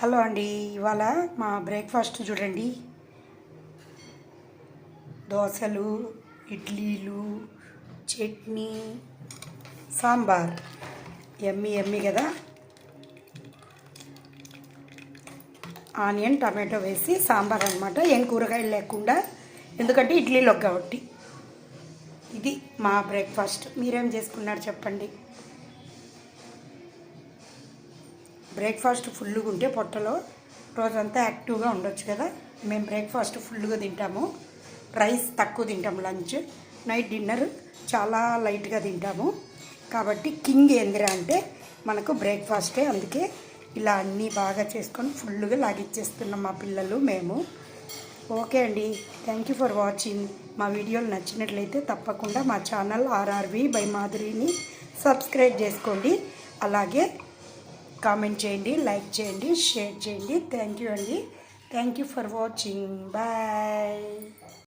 Hello అండి ఇవాళ మా బ్రేక్ఫాస్ట్ చూడండి. దోశలు ఇడ్లీలు చట్నీ సాంబార్. ఎమ్మి ఎమ్మి కదా. ఆనియన్ టమాటో వేసి సాంబార్ అనమాట ఏం కూరగాయలు లేకుండా. ఎందుకంటే ఇడ్లీలో కాబట్టి ఇది మా బ్రేక్ఫాస్ట్. మీరేం చేసుకున్నారు చెప్పండి? బ్రేక్ఫాస్ట్ ఫుల్గా ఉంటే పొట్టలో రోజంతా యాక్టివ్గా ఉండొచ్చు కదా. మేము బ్రేక్ఫాస్ట్ ఫుల్గా తింటాము. రైస్ తక్కువ తింటాము లంచ్. నైట్ డిన్నర్ చాలా లైట్గా తింటాము. కాబట్టి కింగ్ ఏందిరా అంటే మనకు బ్రేక్ఫాస్టే. అందుకే ఇలా అన్నీ బాగా చేసుకొని ఫుల్గా లాగిచ్చేస్తున్నాం మా పిల్లలు మేము. ఓకే అండి. Thank you for watching. మా వీడియోలు నచ్చినట్లయితే తప్పకుండా మా ఛానల్ ఆర్ఆర్వి బై మాధురిని సబ్స్క్రైబ్ చేసుకోండి. అలాగే కామెంట్ చేయండి లైక్ చేయండి షేర్ చేయండి. థ్యాంక్ యూ అండి. Thank you for watching bye